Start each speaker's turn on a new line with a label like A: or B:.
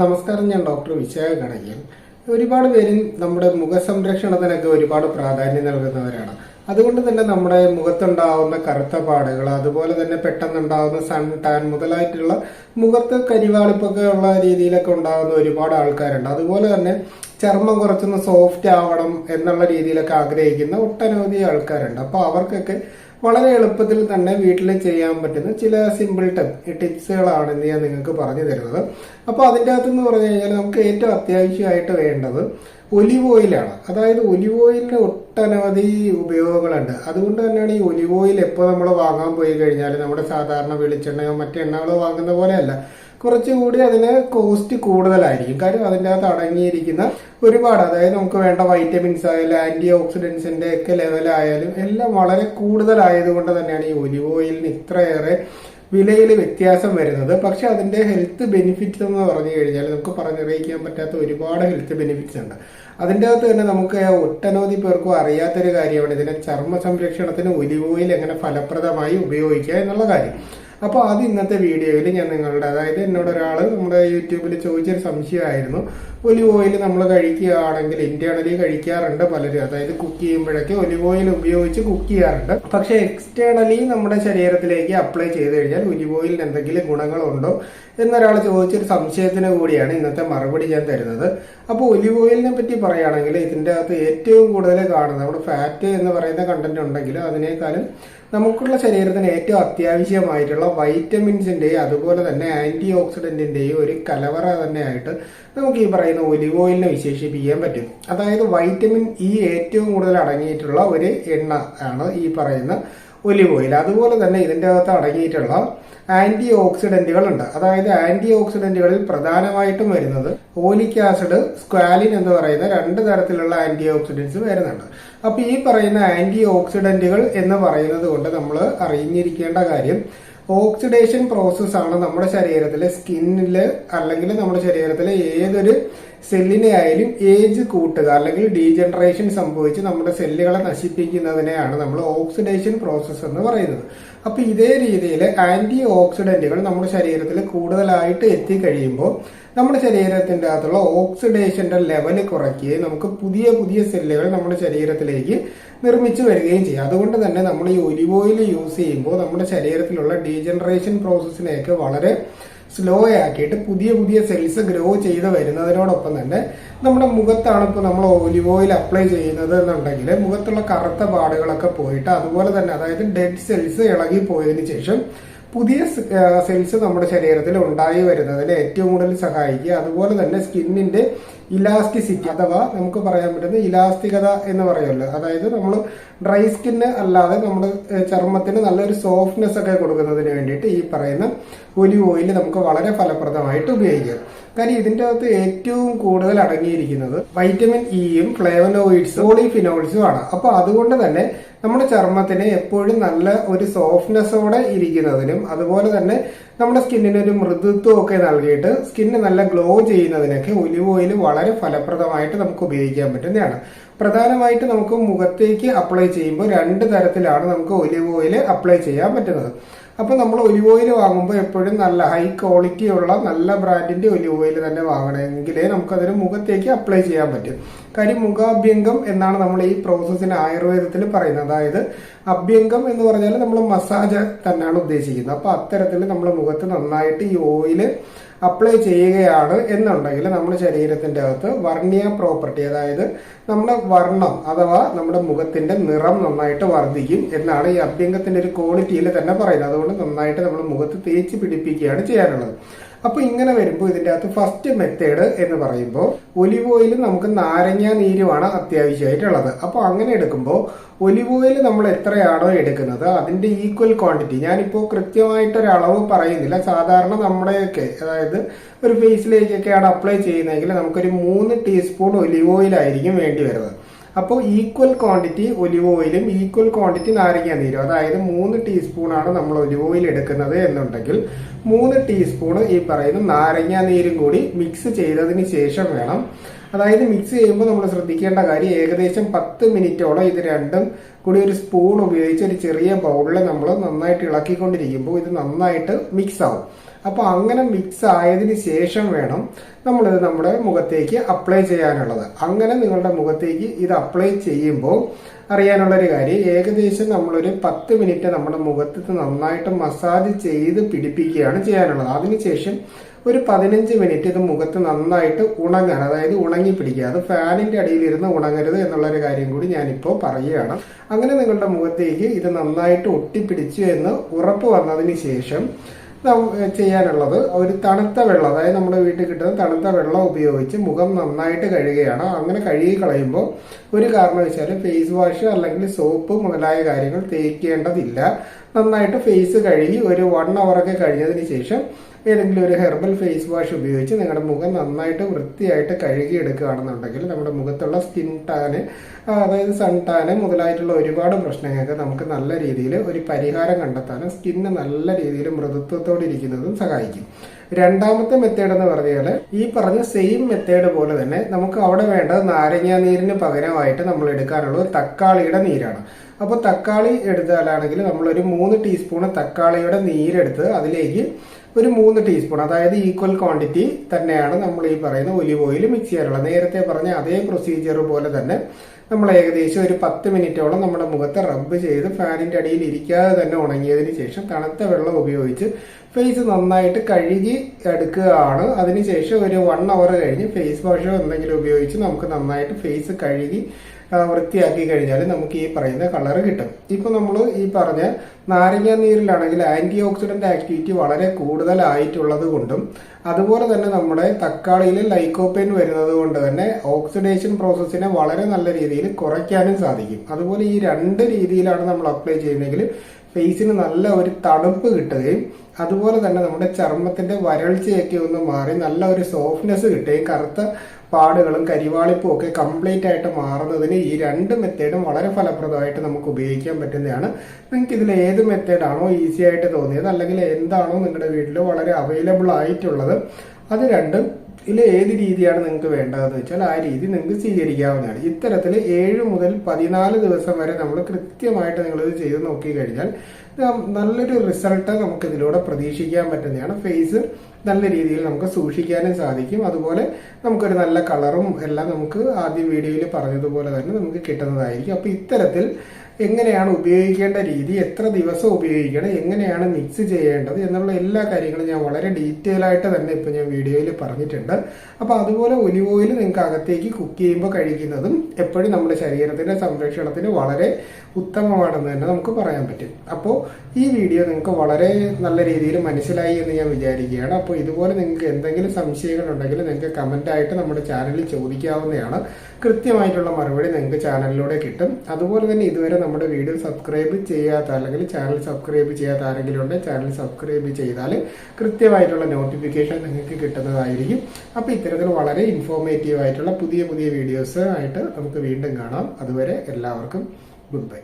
A: നമസ്കാരം ഞാൻ ഡോക്ടർ വിശാഖ കണയ്യൻ ഒരുപാട് പേരും നമ്മുടെ മുഖ സംരക്ഷണത്തിനൊക്കെ ഒരുപാട് പ്രാധാന്യം നൽകുന്നവരാണ്. അതുകൊണ്ട് തന്നെ നമ്മുടെ മുഖത്തുണ്ടാവുന്ന കറുത്ത പാടുകൾ അതുപോലെ തന്നെ പെട്ടെന്നുണ്ടാവുന്ന സൺ ടാൻ മുതലായിട്ടുള്ള മുഖത്ത് കരിവാളിപ്പൊക്കെ ഉള്ള രീതിയിലൊക്കെ ഉണ്ടാകുന്ന ഒരുപാട് ആൾക്കാരുണ്ട്. അതുപോലെ തന്നെ ചർമ്മം കുറച്ചൊന്ന് സോഫ്റ്റ് ആവണം എന്നുള്ള രീതിയിലൊക്കെ ആഗ്രഹിക്കുന്ന ഒട്ടനവധി ആൾക്കാരുണ്ട്. അപ്പോൾ അവർക്കൊക്കെ വളരെ എളുപ്പത്തിൽ തന്നെ വീട്ടിൽ ചെയ്യാൻ പറ്റുന്ന ചില സിമ്പിൾ ടിപ്സുകളാണ് ഇന്ന് ഞാൻ നിങ്ങൾക്ക് പറഞ്ഞു തരുന്നത്. അപ്പോൾ അതിന്റെ അകത്തെന്ന് പറഞ്ഞു കഴിഞ്ഞാൽ നമുക്ക് ഏറ്റവും അത്യാവശ്യമായിട്ട് വേണ്ടത് ഒലിവ് ഓയിലാണ് അതായത് ഒലിവ് ഓയിലിന് ഒട്ടനവധി ഉപയോഗങ്ങളുണ്ട്. അതുകൊണ്ട് തന്നെയാണ് ഈ ഒലിവ് ഓയിൽ എപ്പോൾ നമ്മൾ വാങ്ങാൻ പോയി കഴിഞ്ഞാൽ നമ്മുടെ സാധാരണ വെളിച്ചെണ്ണയോ മറ്റെണ്ണകളോ വാങ്ങുന്ന പോലെയല്ല കുറച്ചുകൂടി അതിന് കോസ്റ്റ് കൂടുതലായിരിക്കും. കാര്യം അതിന്റെ അകത്ത് അടങ്ങിയിരിക്കുന്ന ഒരുപാട് അതായത് നമുക്ക് വേണ്ട വൈറ്റമിൻസ് ആയാലും ആന്റി ഓക്സിഡൻസിന്റെ ഒക്കെ ലെവലായാലും എല്ലാം വളരെ കൂടുതലായതുകൊണ്ട് തന്നെയാണ് ഈ ഒലിവ് ഓയിലിന് ഇത്രയേറെ വിലയിൽ വ്യത്യാസം വരുന്നത്. പക്ഷെ അതിന്റെ ഹെൽത്ത് ബെനിഫിറ്റ്സ് എന്ന് പറഞ്ഞു കഴിഞ്ഞാൽ നമുക്ക് പറഞ്ഞറിയിക്കാൻ പറ്റാത്ത ഒരുപാട് ഹെൽത്ത് ബെനിഫിറ്റ്സ് ഉണ്ട്. അതിന്റെ അകത്ത് തന്നെ നമുക്ക് ഒട്ടനവധി പേർക്കും അറിയാത്തൊരു കാര്യമാണ് ഇതിനെ ചർമ്മ സംരക്ഷണത്തിന് ഒലിവ് ഓയിൽ എങ്ങനെ ഫലപ്രദമായി ഉപയോഗിക്കുക എന്നുള്ള കാര്യം. അപ്പോൾ അത് ഇന്നത്തെ വീഡിയോയിൽ ഞാൻ നിങ്ങളുടെ അതായത് എന്നോട് ഒരാൾ നമ്മുടെ യൂട്യൂബിൽ ചോദിച്ചൊരു സംശയമായിരുന്നു. ഒലിവ് ഓയിൽ നമ്മൾ കഴിക്കുകയാണെങ്കിൽ ഇന്റേണലി കഴിക്കാറുണ്ട് പലരും. അതായത് കുക്ക് ചെയ്യുമ്പോഴൊക്കെ ഒലിവ് ഓയിൽ ഉപയോഗിച്ച് കുക്ക് ചെയ്യാറുണ്ട്. പക്ഷേ എക്സ്റ്റേണലി നമ്മുടെ ശരീരത്തിലേക്ക് അപ്ലൈ ചെയ്ത് കഴിഞ്ഞാൽ ഒലിവ് ഓയിലിന് എന്തെങ്കിലും ഗുണങ്ങളുണ്ടോ എന്നൊരാൾ ചോദിച്ചൊരു സംശയത്തിന് കൂടിയാണ് ഇന്നത്തെ മറുപടി ഞാൻ തരുന്നത്. അപ്പോൾ ഒലിവ് ഓയിലിനെ പറ്റി പറയുകയാണെങ്കിൽ ഇതിന്റെ അകത്ത് ഏറ്റവും കൂടുതൽ കാണുന്നത് നമ്മുടെ ഫാറ്റ് എന്ന് പറയുന്ന കണ്ടന്റ് ഉണ്ടെങ്കിലും അതിനേക്കാളും നമുക്കുള്ള ശരീരത്തിന് ഏറ്റവും അത്യാവശ്യമായിട്ടുള്ള വൈറ്റമിൻസിന്റെയും അതുപോലെ തന്നെ ആന്റി ഓക്സിഡന്റിന്റെയും ഒരു കലവറ തന്നെയായിട്ട് നമുക്ക് ഈ പറയുന്ന ഒലിവ് ഓയിലിനെ വിശേഷിപ്പിക്കാൻ പറ്റും. അതായത് വൈറ്റമിൻ ഇ ഏറ്റവും കൂടുതൽ അടങ്ങിയിട്ടുള്ള ഒരു എണ്ണ ആണ് ഈ പറയുന്ന ഒലിവ് ഓയിൽ അതുപോലെ തന്നെ ഇതിന്റെ അകത്ത് അടങ്ങിയിട്ടുള്ള ആന്റി ഓക്സിഡന്റുകൾ ഉണ്ട് അതായത് ആന്റി ഓക്സിഡന്റുകളിൽ പ്രധാനമായിട്ടും വരുന്നത് ഓലിക് ആസിഡ് സ്ക്വാലിൻ എന്ന് പറയുന്ന രണ്ട് തരത്തിലുള്ള ആന്റി ഓക്സിഡൻസ് വരുന്നുണ്ട്. അപ്പോൾ ഈ പറയുന്ന ആന്റി ഓക്സിഡന്റുകൾ എന്ന് പറയുന്നത് കൊണ്ട് നമ്മൾ അറിഞ്ഞിരിക്കേണ്ട കാര്യം ഓക്സിഡേഷൻ പ്രോസസ്സാണ് നമ്മുടെ ശരീരത്തിലെ സ്കിന്നിൽ അല്ലെങ്കിൽ നമ്മുടെ ശരീരത്തിലെ ഏതൊരു സെല്ലിനെ ആയാലും ഏജ് കൂട്ടുക അല്ലെങ്കിൽ ഡീജനറേഷൻ സംഭവിച്ച് നമ്മുടെ സെല്ലുകളെ നശിപ്പിക്കുന്നതിനെയാണ് നമ്മൾ ഓക്സിഡേഷൻ പ്രോസസ്സ് എന്ന് പറയുന്നത്. അപ്പോൾ ഇതേ രീതിയിൽ ആന്റി ഓക്സിഡന്റുകൾ നമ്മുടെ ശരീരത്തിൽ കൂടുതലായിട്ട് എത്തിക്കഴിയുമ്പോൾ നമ്മുടെ ശരീരത്തിന്റെ അകത്തുള്ള ഓക്സിഡേഷന്റെ ലെവൽ കുറയ്ക്കുകയും നമുക്ക് പുതിയ പുതിയ സെല്ലുകൾ നമ്മുടെ ശരീരത്തിലേക്ക് നിർമ്മിച്ചു വരികയും ചെയ്യും. അതുകൊണ്ട് തന്നെ നമ്മൾ ഈ ഒലിവ് ഓയിൽ യൂസ് ചെയ്യുമ്പോൾ നമ്മുടെ ശരീരത്തിലുള്ള ഡീജനറേഷൻ പ്രോസസ്സിനെയൊക്കെ വളരെ സ്ലോ ആക്കിയിട്ട് പുതിയ പുതിയ സെൽസ് ഗ്രോ ചെയ്ത് വരുന്നതിനോടൊപ്പം തന്നെ നമ്മുടെ മുഖത്താണ് ഇപ്പോൾ നമ്മൾ ഓലിവ് ഓയിൽ അപ്ലൈ ചെയ്യുന്നത് എന്നുണ്ടെങ്കിൽ മുഖത്തുള്ള കറുത്ത പാടുകളൊക്കെ പോയിട്ട് അതുപോലെ തന്നെ അതായത് ഡെഡ് സെൽസ് ഇളകി പോയതിന് ശേഷം പുതിയ സെൽസ് നമ്മുടെ ശരീരത്തിൽ ഉണ്ടായി വരുന്നതിന് ഏറ്റവും കൂടുതൽ സഹായിക്കുക. അതുപോലെ തന്നെ സ്കിന്നിന്റെ ഇലാസ്റ്റിസിറ്റി അഥവാ നമുക്ക് പറയാൻ പറ്റുന്ന ഇലാസ്തികത എന്ന് പറയുമല്ലോ. അതായത് നമ്മൾ ഡ്രൈ സ്കിന്ന് അല്ലാതെ നമ്മുടെ ചർമ്മത്തിന് നല്ലൊരു സോഫ്റ്റ്നെസ് ഒക്കെ കൊടുക്കുന്നതിന് വേണ്ടിയിട്ട് ഈ പറയുന്ന ഒലിവ് ഓയിൽ നമുക്ക് വളരെ ഫലപ്രദമായിട്ട് ഉപയോഗിക്കാം. കാര്യം ഇതിന്റെ അകത്ത് ഏറ്റവും കൂടുതൽ അടങ്ങിയിരിക്കുന്നത് വൈറ്റമിൻ ഇയും ഫ്ലേവനോയിഡ്സും ഓളിഫിനോയിഡ്സും ആണ്. അപ്പോൾ അതുകൊണ്ട് തന്നെ നമ്മുടെ ചർമ്മത്തിന് എപ്പോഴും നല്ല ഒരു സോഫ്റ്റ്നെസ്സോടെ ഇരിക്കുന്നതിനും അതുപോലെ തന്നെ നമ്മുടെ സ്കിന്നിന് ഒരു മൃദുത്വം ഒക്കെ നൽകിയിട്ട് സ്കിന്ന് നല്ല ഗ്ലോ ചെയ്യുന്നതിനൊക്കെ ഒലിവ് ഓയിൽ വളരെ ഫലപ്രദമായിട്ട് നമുക്ക് ഉപയോഗിക്കാൻ പറ്റുന്നതാണ്. പ്രധാനമായിട്ട് നമുക്ക് മുഖത്തേക്ക് അപ്ലൈ ചെയ്യുമ്പോൾ രണ്ട് തരത്തിലാണ് നമുക്ക് ഒലിവ് ഓയിൽ അപ്ലൈ ചെയ്യാൻ പറ്റുന്നത്. അപ്പോൾ നമ്മൾ ഒലിവ് ഓയിൽ വാങ്ങുമ്പോൾ എപ്പോഴും നല്ല ഹൈ ക്വാളിറ്റി ഉള്ള നല്ല ബ്രാൻഡിന്റെ ഒലിവ് ഓയിൽ തന്നെ വാങ്ങണമെങ്കിലേ നമുക്കതിന് മുഖത്തേക്ക് അപ്ലൈ ചെയ്യാൻ പറ്റും. കാര്യം മുഖാഭ്യംഗം എന്നാണ് നമ്മൾ ഈ പ്രോസസ്സിന് ആയുർവേദത്തിൽ പറയുന്നത്. അതായത് അഭ്യംഗം എന്ന് പറഞ്ഞാൽ നമ്മൾ മസാജ് തന്നെയാണ് ഉദ്ദേശിക്കുന്നത്. അപ്പോൾ അത്തരത്തിൽ നമ്മൾ മുഖത്ത് നന്നായിട്ട് ഈ ഓയിൽ അപ്ലൈ ചെയ്യുകയാണ് എന്നുണ്ടെങ്കിൽ നമ്മുടെ ശരീരത്തിന്റെ അകത്ത് വർണിയ പ്രോപ്പർട്ടി അതായത് നമ്മുടെ വർണം അഥവാ നമ്മുടെ മുഖത്തിന്റെ നിറം നന്നായിട്ട് വർദ്ധിക്കും എന്നാണ് ഈ അഭ്യംഗത്തിന്റെ ഒരു ക്വാളിറ്റിയിൽ തന്നെ പറയുന്നത്. അതുകൊണ്ട് നന്നായിട്ട് നമ്മൾ മുഖത്ത് തേച്ച് പിടിപ്പിക്കുകയാണ് ചെയ്യാനുള്ളത്. അപ്പൊ ഇങ്ങനെ വരുമ്പോൾ ഇതിന്റെ അകത്ത് ഫസ്റ്റ് മെത്തേഡ് എന്ന് പറയുമ്പോൾ ഒലിവ് ഓയിൽ നമുക്ക് നാരങ്ങ നീരുമാണ് അത്യാവശ്യമായിട്ടുള്ളത് അപ്പൊ അങ്ങനെ എടുക്കുമ്പോൾ ഒലിവ് ഓയിൽ നമ്മൾ എത്രയാണോ എടുക്കുന്നത് അതിന്റെ ഈക്വൽ ക്വാണ്ടിറ്റി ഞാനിപ്പോൾ കൃത്യമായിട്ടൊരു അളവ് പറയുന്നില്ല. സാധാരണ നമ്മുടെയൊക്കെ അതായത് ഒരു ഫേസിലേക്കൊക്കെയാണ് അപ്ലൈ ചെയ്യുന്നതെങ്കിൽ നമുക്കൊരു മൂന്ന് ടീസ്പൂൺ ഒലിവ് ഓയിൽ ആയിരിക്കും വേണ്ടി വരുന്നത്. അപ്പോൾ ഈക്വൽ ക്വാണ്ടിറ്റി ഒലിവ് ഓയിലും ഈക്വൽ ക്വാണ്ടിറ്റി നാരങ്ങ നീരും. അതായത് മൂന്ന് ടീസ്പൂണാണ് നമ്മൾ ഒലിവ് ഓയിൽ എടുക്കുന്നത് എന്നുണ്ടെങ്കിൽ മൂന്ന് ടീസ്പൂൺ ഈ പറയുന്ന നാരങ്ങ നീരും കൂടി മിക്സ് ചെയ്തതിന് ശേഷം വേണം. അതായത് മിക്സ് ചെയ്യുമ്പോൾ നമ്മൾ ശ്രദ്ധിക്കേണ്ട കാര്യം ഏകദേശം പത്ത് മിനിറ്റോളം ഇത് രണ്ടും കൂടി ഒരു സ്പൂൺ ഉപയോഗിച്ച് ഒരു ചെറിയ ബൗളിൽ നമ്മൾ നന്നായിട്ട് ഇളക്കിക്കൊണ്ടിരിക്കുമ്പോൾ ഇത് നന്നായിട്ട് മിക്സ് ആവും. അപ്പോൾ അങ്ങനെ മിക്സ് ആയതിന് ശേഷം വേണം നമ്മളിത് നമ്മുടെ മുഖത്തേക്ക് അപ്ലൈ ചെയ്യാനുള്ളത്. അങ്ങനെ നിങ്ങളുടെ മുഖത്തേക്ക് ഇത് അപ്ലൈ ചെയ്യുമ്പോൾ അറിയാനുള്ളൊരു കാര്യം ഏകദേശം നമ്മളൊരു പത്ത് മിനിറ്റ് നമ്മുടെ മുഖത്ത് നന്നായിട്ട് മസാജ് ചെയ്ത് പിടിപ്പിക്കുകയാണ് ചെയ്യാനുള്ളത്. അതിനുശേഷം ഒരു പതിനഞ്ച് മിനിറ്റ് ഇത് മുഖത്ത് നന്നായിട്ട് ഉണങ്ങാൻ അതായത് ഉണങ്ങി പിടിക്കുക. അത് ഫാനിന്റെ അടിയിൽ ഇരുന്ന് ഉണങ്ങരുത് എന്നുള്ളൊരു കാര്യം കൂടി ഞാനിപ്പോൾ പറയുകയാണ്. അങ്ങനെ നിങ്ങളുടെ മുഖത്തേക്ക് ഇത് നന്നായിട്ട് ഒട്ടിപ്പിടിച്ചു എന്ന് ഉറപ്പ് വന്നതിന് ശേഷം ചെയ്യാനുള്ളത്. ഒരു തണുത്ത വെള്ളം അതായത് നമ്മുടെ വീട്ടിൽ കിട്ടുന്ന തണുത്ത വെള്ളം ഉപയോഗിച്ച് മുഖം നന്നായിട്ട് കഴുകുകയാണ്. അങ്ങനെ കഴുകി കളയുമ്പോൾ ഒരു കാരണവശാലും ഫേസ് വാഷ് അല്ലെങ്കിൽ സോപ്പ് മുതലായ കാര്യങ്ങൾ തേക്കേണ്ടതില്ല. നന്നായിട്ട് ഫേസ് കഴുകി ഒരു വൺ ഒക്കെ കഴിഞ്ഞതിന് ശേഷം ഏതെങ്കിലും ഒരു ഹെർബൽ ഫേസ് വാഷ് ഉപയോഗിച്ച് നിങ്ങളുടെ മുഖം നന്നായിട്ട് വൃത്തിയായിട്ട് കഴുകിയെടുക്കുകയാണെന്നുണ്ടെങ്കിൽ നമ്മുടെ മുഖത്തുള്ള സ്കിൻ ടാന് അതായത് സൺ ടാന് മുതലായിട്ടുള്ള ഒരുപാട് പ്രശ്നങ്ങൾക്ക് നമുക്ക് നല്ല രീതിയിൽ ഒരു പരിഹാരം കണ്ടെത്താനും സ്കിന്ന് നല്ല രീതിയിൽ മൃദുത്വത്തോടെ ഇരിക്കുന്നതും സഹായിക്കും. രണ്ടാമത്തെ മെത്തേഡ് എന്ന് പറഞ്ഞാൽ ഈ പറഞ്ഞ സെയിം മെത്തേഡ് പോലെ തന്നെ നമുക്ക് അവിടെ വേണ്ടത് നാരങ്ങാ നീരിന് പകരമായിട്ട് നമ്മൾ എടുക്കാനുള്ളത് തക്കാളിയുടെ നീരാണ്. അപ്പോൾ തക്കാളി എടുത്താലാണെങ്കിൽ നമ്മളൊരു മൂന്ന് ടീസ്പൂൺ തക്കാളിയുടെ നീരെടുത്ത് അതിലേക്ക് ഒരു മൂന്ന് ടീസ്പൂൺ അതായത് ഈക്വൽ ക്വാണ്ടിറ്റി തന്നെയാണ് നമ്മൾ ഈ പറയുന്ന ഒലിവ് ഓയിൽ മിക്സ് ചെയ്യാറുള്ളത്. നേരത്തെ പറഞ്ഞ അതേ പ്രൊസീജിയർ പോലെ തന്നെ നമ്മൾ ഏകദേശം ഒരു പത്ത് മിനിറ്റോളം നമ്മുടെ മുഖത്ത് റബ്ബ് ചെയ്ത് ഫാനിന്റെ അടിയിൽ ഇരിക്കാതെ തന്നെ ഉണങ്ങിയതിന് ശേഷം തണുത്ത വെള്ളം ഉപയോഗിച്ച് ഫേസ് നന്നായിട്ട് കഴുകി എടുക്കുകയാണ്. അതിനുശേഷം ഒരു വൺ അവർ കഴിഞ്ഞ് ഫേസ് വാഷോ എന്തെങ്കിലും ഉപയോഗിച്ച് നമുക്ക് നന്നായിട്ട് ഫേസ് കഴുകി വൃത്തിയാക്കി കഴിഞ്ഞാൽ നമുക്ക് ഈ പറയുന്ന കളർ കിട്ടും. ഇപ്പോൾ നമ്മൾ ഈ പറഞ്ഞ നാരങ്ങ നീരിലാണെങ്കിൽ ആന്റി ഓക്സിഡന്റ് ആക്ടിവിറ്റി വളരെ കൂടുതലായിട്ടുള്ളത് കൊണ്ടും അതുപോലെ തന്നെ നമ്മുടെ തക്കാളിയിൽ ലൈക്കോപ്പൈൻ വരുന്നത് കൊണ്ട് തന്നെ ഓക്സിഡേഷൻ പ്രോസസ്സിനെ വളരെ നല്ല രീതിയിൽ കുറയ്ക്കാനും സാധിക്കും. അതുപോലെ ഈ രണ്ട് രീതിയിലാണ് നമ്മൾ അപ്ലൈ ചെയ്യുന്നതെങ്കിൽ ഫേസിന് നല്ല ഒരു തണുപ്പ് കിട്ടുകയും അതുപോലെ തന്നെ നമ്മുടെ ചർമ്മത്തിന്റെ വരൾച്ചയൊക്കെ ഒന്ന് മാറി നല്ല ഒരു സോഫ്റ്റ്നെസ് കിട്ടുകയും കറുത്ത പാടുകളും കരിവാളിപ്പും ഒക്കെ കംപ്ലീറ്റ് ആയിട്ട് മാറുന്നതിന് ഈ രണ്ട് മെത്തേഡും വളരെ ഫലപ്രദമായിട്ട് നമുക്ക് ഉപയോഗിക്കാൻ പറ്റുന്നതാണ്. നിങ്ങൾക്ക് ഇതിൽ ഏത് മെത്തേഡാണോ ഈസി ആയിട്ട് തോന്നിയത് അല്ലെങ്കിൽ എന്താണോ നിങ്ങളുടെ വീട്ടിൽ വളരെ അവൈലബിൾ ആയിട്ടുള്ളത് അത് രണ്ടും ഇതിൽ ഏത് രീതിയാണ് നിങ്ങൾക്ക് വേണ്ടതെന്ന് വെച്ചാൽ ആ രീതി നിങ്ങൾക്ക് സ്വീകരിക്കാവുന്നതാണ്. ഇത്തരത്തിൽ ഏഴ് മുതൽ പതിനാല് ദിവസം വരെ നമ്മൾ കൃത്യമായിട്ട് നിങ്ങളിത് ചെയ്ത് നോക്കിക്കഴിഞ്ഞാൽ നല്ലൊരു റിസൾട്ട് നമുക്ക് ഇതിലൂടെ പ്രതീക്ഷിക്കാൻ പറ്റുന്നതാണ്. ഫേസ് നല്ല രീതിയിൽ നമുക്ക് സൂക്ഷിക്കാനും സാധിക്കും. അതുപോലെ നമുക്കൊരു നല്ല കളറും എല്ലാം നമുക്ക് ആദ്യം വീഡിയോയിൽ പറഞ്ഞതുപോലെ തന്നെ നമുക്ക് കിട്ടുന്നതായിരിക്കും. അപ്പോൾ ഇത്തരത്തിൽ എങ്ങനെയാണ് ഉപയോഗിക്കേണ്ട രീതി എത്ര ദിവസം ഉപയോഗിക്കണം എങ്ങനെയാണ് മിക്സ് ചെയ്യേണ്ടത് എന്നുള്ള എല്ലാ കാര്യങ്ങളും ഞാൻ വളരെ ഡീറ്റെയിൽ ആയിട്ട് തന്നെ ഇപ്പൊ ഞാൻ വീഡിയോയിൽ പറഞ്ഞിട്ടുണ്ട്. അപ്പോൾ അതുപോലെ ഒലിവ് ഓയിൽ നിങ്ങൾക്ക് അകത്തേക്ക് കുക്ക് ചെയ്യുമ്പോൾ കഴിക്കുന്നതും എപ്പോഴും നമ്മുടെ ശരീരത്തിന്റെ സംരക്ഷണത്തിന് വളരെ ഉത്തമമാണെന്ന് തന്നെ നമുക്ക് പറയാൻ പറ്റും. അപ്പോൾ ഈ വീഡിയോ നിങ്ങൾക്ക് വളരെ നല്ല രീതിയിൽ മനസ്സിലായി എന്ന് ഞാൻ വിചാരിക്കുകയാണ്. അപ്പോൾ ഇതുപോലെ നിങ്ങൾക്ക് എന്തെങ്കിലും സംശയങ്ങൾ ഉണ്ടെങ്കിൽ നിങ്ങൾക്ക് കമന്റായിട്ട് നമ്മുടെ ചാനലിൽ ചോദിക്കാവുന്നതാണ്. കൃത്യമായിട്ടുള്ള മറുപടി നിങ്ങൾക്ക് ചാനലിലൂടെ കിട്ടും. അതുപോലെ തന്നെ ഇതുവരെ നമ്മുടെ വീഡിയോ സബ്സ്ക്രൈബ് ചെയ്യാത്ത അല്ലെങ്കിൽ ചാനൽ സബ്സ്ക്രൈബ് ചെയ്യാത്ത ആരെങ്കിലും ഉണ്ടെങ്കിൽ ചാനൽ സബ്സ്ക്രൈബ് ചെയ്താൽ കൃത്യമായിട്ടുള്ള നോട്ടിഫിക്കേഷൻ നിങ്ങൾക്ക് കിട്ടുന്നതായിരിക്കും. അപ്പോൾ ഇത്തരത്തിൽ വളരെ ഇൻഫോർമേറ്റീവ് ആയിട്ടുള്ള പുതിയ പുതിയ വീഡിയോസ് ആയിട്ട് നമുക്ക് വീണ്ടും കാണാം. അതുവരെ എല്ലാവർക്കും ഗുഡ് ബൈ